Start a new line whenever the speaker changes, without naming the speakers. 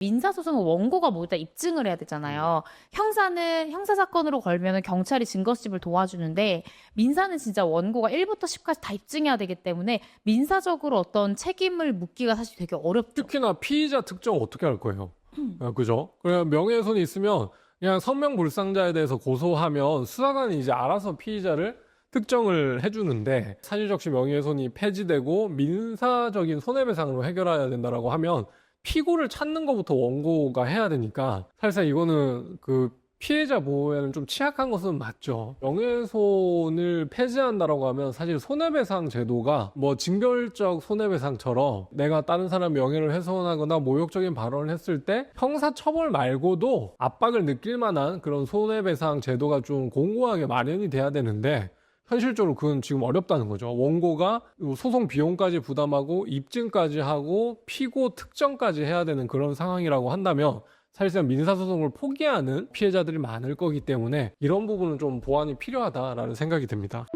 민사소송은 원고가 모두 다 입증을 해야 되잖아요. 형사는 형사사건으로 걸면 경찰이 증거수집을 도와주는데 민사는 진짜 원고가 1부터 10까지 다 입증해야 되기 때문에 민사적으로 어떤 책임을 묻기가 사실 되게 어렵죠.
특히나 피의자 특정 어떻게 할 거예요? 아, 그죠? 그냥 명예훼손이 있으면 그냥 성명불상자에 대해서 고소하면 수사관이 이제 알아서 피의자를 특정을 해주는데 사실적시 명예훼손이 폐지되고 민사적인 손해배상으로 해결해야 된다라고 하면 피고를 찾는 것부터 원고가 해야 되니까 사실상 이거는 그 피해자 보호에는 좀 취약한 것은 맞죠. 명예훼손을 폐지한다라고 하면 사실 손해배상 제도가 뭐 징별적 손해배상처럼 내가 다른 사람 명예를 훼손하거나 모욕적인 발언을 했을 때 형사 처벌 말고도 압박을 느낄 만한 그런 손해배상 제도가 좀 공고하게 마련이 돼야 되는데 현실적으로 그건 지금 어렵다는 거죠. 원고가 소송 비용까지 부담하고 입증까지 하고 피고 특정까지 해야 되는 그런 상황이라고 한다면 사실상 민사소송을 포기하는 피해자들이 많을 거기 때문에 이런 부분은 좀 보완이 필요하다라는 생각이 듭니다.